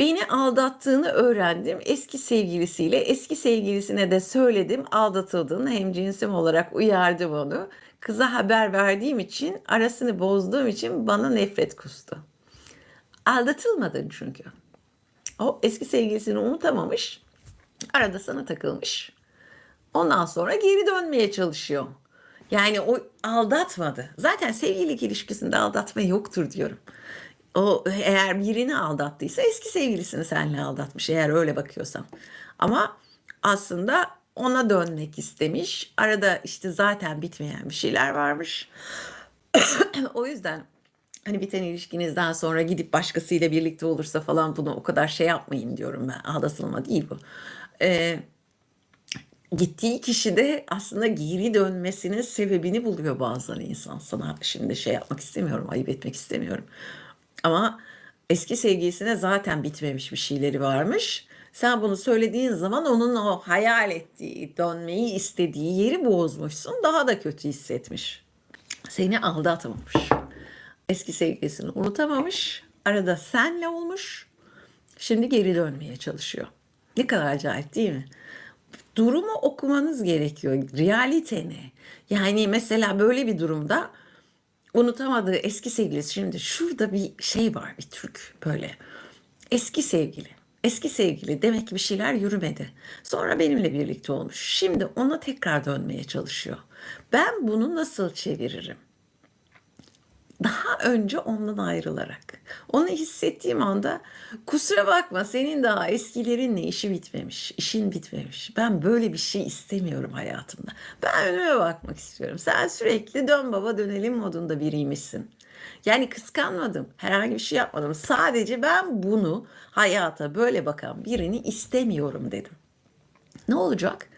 Beni aldattığını öğrendim. Eski sevgilisiyle eski sevgilisine de söyledim. Aldatıldığını hem cinsim olarak uyardım onu. Kıza haber verdiğim için arasını bozduğum için bana nefret kustu. Aldatılmadın çünkü. O eski sevgilisini unutamamış. Arada sana takılmış. Ondan sonra geri dönmeye çalışıyor. Yani o aldatmadı. Zaten sevgililik ilişkisinde aldatma yoktur diyorum. O eğer birini aldattıysa eski sevgilisini seninle aldatmış eğer öyle bakıyorsam. Ama aslında ona dönmek istemiş. Arada işte zaten bitmeyen bir şeyler varmış. o yüzden hani biten ilişkinizden sonra gidip başkasıyla birlikte olursa falan bunu o kadar şey yapmayın diyorum ben. Aldatılma değil bu. Ee, gittiği kişi de aslında geri dönmesinin sebebini buluyor bazen insan. Sana şimdi şey yapmak istemiyorum, ayıp etmek istemiyorum. Ama eski sevgilisine zaten bitmemiş bir şeyleri varmış. Sen bunu söylediğin zaman onun o hayal ettiği, dönmeyi istediği yeri bozmuşsun. Daha da kötü hissetmiş. Seni aldatmamış. Eski sevgilisini unutamamış. Arada senle olmuş. Şimdi geri dönmeye çalışıyor. Ne kadar acayip değil mi? Durumu okumanız gerekiyor. Realite ne? Yani mesela böyle bir durumda unutamadığı eski sevgilisi. Şimdi şurada bir şey var bir Türk böyle. Eski sevgili. Eski sevgili demek ki bir şeyler yürümedi. Sonra benimle birlikte olmuş. Şimdi ona tekrar dönmeye çalışıyor. Ben bunu nasıl çeviririm? Daha önce ondan ayrılarak. Onu hissettiğim anda kusura bakma senin daha eskilerinle işi bitmemiş, işin bitmemiş. Ben böyle bir şey istemiyorum hayatımda. Ben önüme bakmak istiyorum. Sen sürekli dön baba dönelim modunda biriymişsin. Yani kıskanmadım, herhangi bir şey yapmadım. Sadece ben bunu hayata böyle bakan birini istemiyorum dedim. Ne olacak?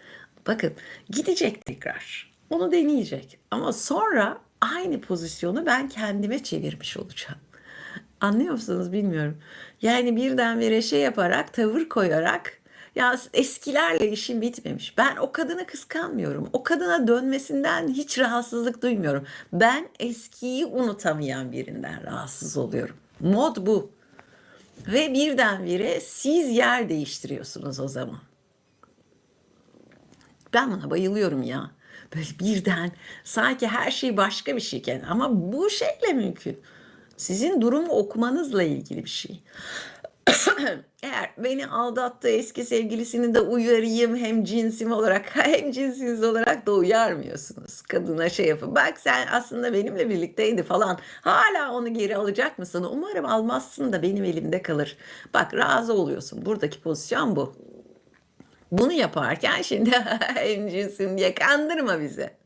Bakın gidecek tekrar. Onu deneyecek. Ama sonra aynı pozisyonu ben kendime çevirmiş olacağım. Anlıyor musunuz bilmiyorum. Yani birdenbire şey yaparak, tavır koyarak ya eskilerle işim bitmemiş. Ben o kadını kıskanmıyorum. O kadına dönmesinden hiç rahatsızlık duymuyorum. Ben eskiyi unutamayan birinden rahatsız oluyorum. Mod bu. Ve birdenbire siz yer değiştiriyorsunuz o zaman. Ben buna bayılıyorum ya. Böyle birden sanki her şey başka bir şeyken ama bu şeyle mümkün. Sizin durumu okumanızla ilgili bir şey. Eğer beni aldattı eski sevgilisini de uyarayım hem cinsim olarak hem cinsiniz olarak da uyarmıyorsunuz. Kadına şey yapın. Bak sen aslında benimle birlikteydi falan. Hala onu geri alacak mısın? Umarım almazsın da benim elimde kalır. Bak razı oluyorsun. Buradaki pozisyon bu. Bunu yaparken şimdi hem cinsim diye kandırma bizi.